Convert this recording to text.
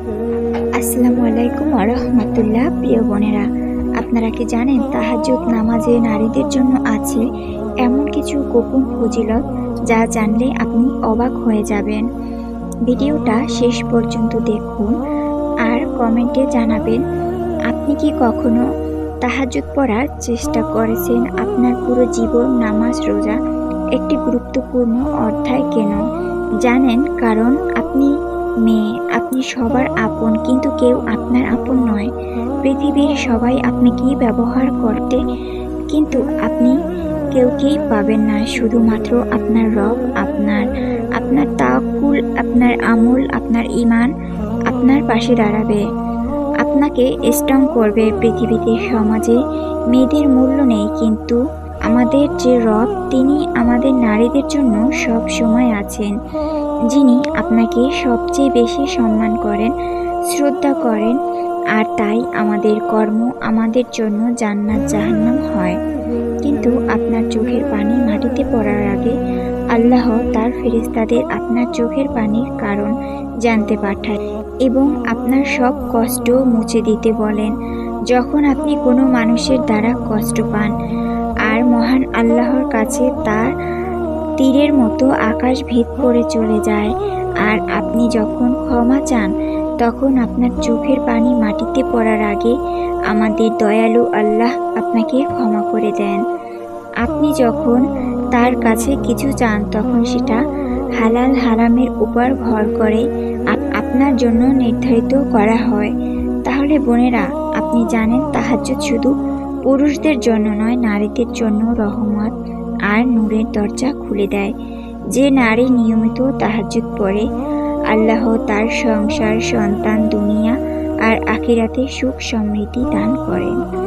আসসালামু আলাইকুম আরহামতুল্লাহ প্রিয় বোনেরা। আপনারা কি জানেন তাহাজ্জুদ নামাজে নারীদের জন্য আছে এমন কিছু গোপন ফজিলত যা জানলে আপনি অবাক হয়ে যাবেন? ভিডিওটা শেষ পর্যন্ত দেখুন আর কমেন্টে জানাবেন, আপনি কি কখনো তাহাজ্জুদ পড়ার চেষ্টা করেছেন? আপনার পুরো জীবন নামাজ রোজা একটি গুরুত্বপূর্ণ অধ্যায় কেন? জানেন কারণ আপনি মেয়ে, আপনি সবার আপন, কিন্তু কেউ আপনার আপন নয়। পৃথিবীর সবাই আপনাকে ব্যবহার করতে, কিন্তু আপনি কেউকেই পাবেন না। শুধুমাত্র আপনার রব, আপনার আপনার তাকুল আপনার আমল, আপনার ইমান আপনার পাশে দাঁড়াবে। আপনাকে স্ট্রং করবে পৃথিবীতে, সমাজে। মেয়েদের মূল্য নেই, কিন্তু আমাদের যে রব, তিনি আমাদের নারীদের জন্য সব সময় আছেন, যিনি আপনাকে সবচেয়ে বেশি সম্মান করেন, শ্রদ্ধা করেন, আর তাই আমাদের কর্ম আমাদের জন্য জান্নাত জাহান্নাম হয়। কিন্তু আপনার চোখের পানি মাটিতে পড়ার আগে আল্লাহ তার ফেরিস্তাদের আপনার চোখের পানির কারণ জানতে পাঠায় এবং আপনার সব কষ্ট মুছে দিতে বলেন। যখন আপনি কোনো মানুষের দ্বারা কষ্ট পান আর মহান আল্লাহর কাছে তার তীরের মতো আকাশ ভেদ করে চলে যায়। আর আপনি যখন ক্ষমা চান, তখন আপনার চোখের পানি মাটিতে পড়ার আগে আমাদের দয়ালু আল্লাহ আপনাকে ক্ষমা করে দেন। আপনি যখন তার কাছে কিছু চান, তখন সেটা হালাল হারামের উপর ভর করে আপ- আপনার জন্য নির্ধারিত করা হয়। তাহলে বোনেরা, আপনি জানেন তাহাজ্জুদ শুধু পুরুষদের জন্য নয়, নারীদের জন্য রহমত আর নূরের দরজা খুলে দেয়। যে নারী নিয়মিত তাহাজ্জুদ পরে আল্লাহ তার সংসার, সন্তান, দুনিয়া আর আখিরাতে সুখ সমৃদ্ধি দান করেন।